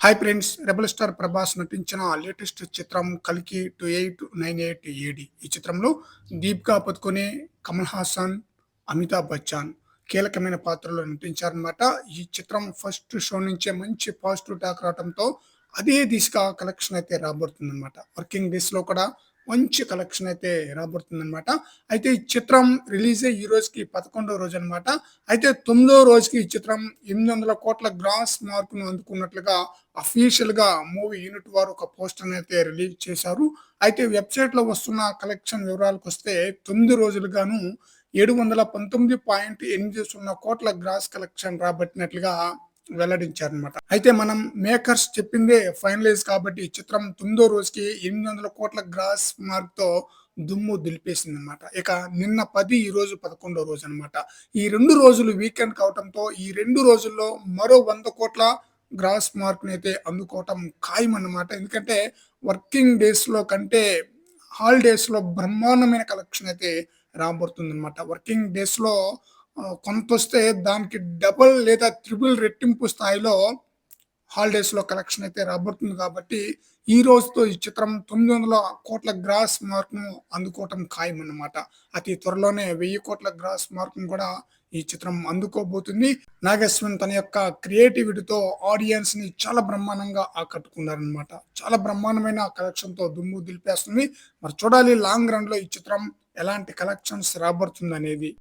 Hi friends rebel star Prabhas నటించిన latest చిత్రం కలికి two eight nine eight AD. ఈ చిత్రంలో దీపికా పదుకొనే కమల్ హాసన్ అమితాబ్ బచ్చన్ కీలకమైన పాత్రలో నటించారనమాట ఈ చిత్రం ఫస్ట్ షో నుంచే మంచి పాజిటివ్ టాక్ రావడంతో అదే దిశగా కలెక్షన్ అయితే రాబోతుంది అనమాట వర్కింగ్ డేస్లో కూడా మంచి కలెక్షన్ అయితే రాబడుతుందనమాట అనమాట అయితే ఈ చిత్రం రిలీజ్ అయ్యి ఈ రోజుకి పదకొండవ రోజు అనమాట అయితే తొమ్మిదో రోజుకి ఈ చిత్రం ఎనిమిది వందల కోట్ల గ్రాస్ మార్కును అందుకున్నట్లుగా అఫీషియల్గా మూవీ యూనిట్ వారు ఒక పోస్టర్ అయితే రిలీజ్ చేశారు. అయితే వెబ్సైట్లో వస్తున్న కలెక్షన్ వివరాలకు వస్తే తొమ్మిది రోజులుగాను ఏడు వందల పంతొమ్మిది పాయింట్ ఎనిమిది సున్నా కోట్ల గ్రాస్ కలెక్షన్ రాబట్టినట్లుగా వెల్లడించారనమాట అయితే మనం మేకర్స్ చెప్పిందే ఫైనలైజ్ కాబట్టి చిత్రం తొమ్మిదో రోజుకి ఎనిమిది వందల కోట్ల గ్రాస్ మార్క్తో దుమ్ము దులిపేసింది అనమాట ఇక నిన్న పది ఈ రోజు పదకొండో రోజు అనమాట ఈ రెండు రోజులు వీకెండ్ కావటంతో ఈ రెండు రోజుల్లో మరో వంద కోట్ల గ్రాస్ మార్క్ అయితే అందుకోవటం ఖాయం అన్నమాట ఎందుకంటే వర్కింగ్ డేస్లో కంటే హాలిడేస్లో బ్రహ్మాండమైన కలెక్షన్ అయితే రాబోతుంది అనమాట వర్కింగ్ డేస్లో కొంత వస్తే దానికి డబుల్ లేదా త్రిబుల్ రెట్టింపు స్థాయిలో హాలిడేస్లో కలెక్షన్ అయితే రాబోతుంది కాబట్టి ఈ రోజుతో ఈ చిత్రం తొమ్మిది వందల కోట్ల గ్రాస్ మార్క్ను అందుకోవటం ఖాయం అన్నమాట అతి త్వరలోనే వెయ్యి కోట్ల గ్రాస్ మార్క్ను కూడా ఈ చిత్రం అందుకోబోతుంది. నాగేశ్వరన్ తన యొక్క క్రియేటివిటీతో ఆడియన్స్ని చాలా బ్రహ్మాండంగా ఆకట్టుకున్నారనమాట చాలా బ్రహ్మాండమైన కలెక్షన్తో దుమ్ము దులిపేస్తుంది. మరి చూడాలి లాంగ్ రన్లో ఈ చిత్రం ఎలాంటి కలెక్షన్స్ రాబడుతుంది అనేది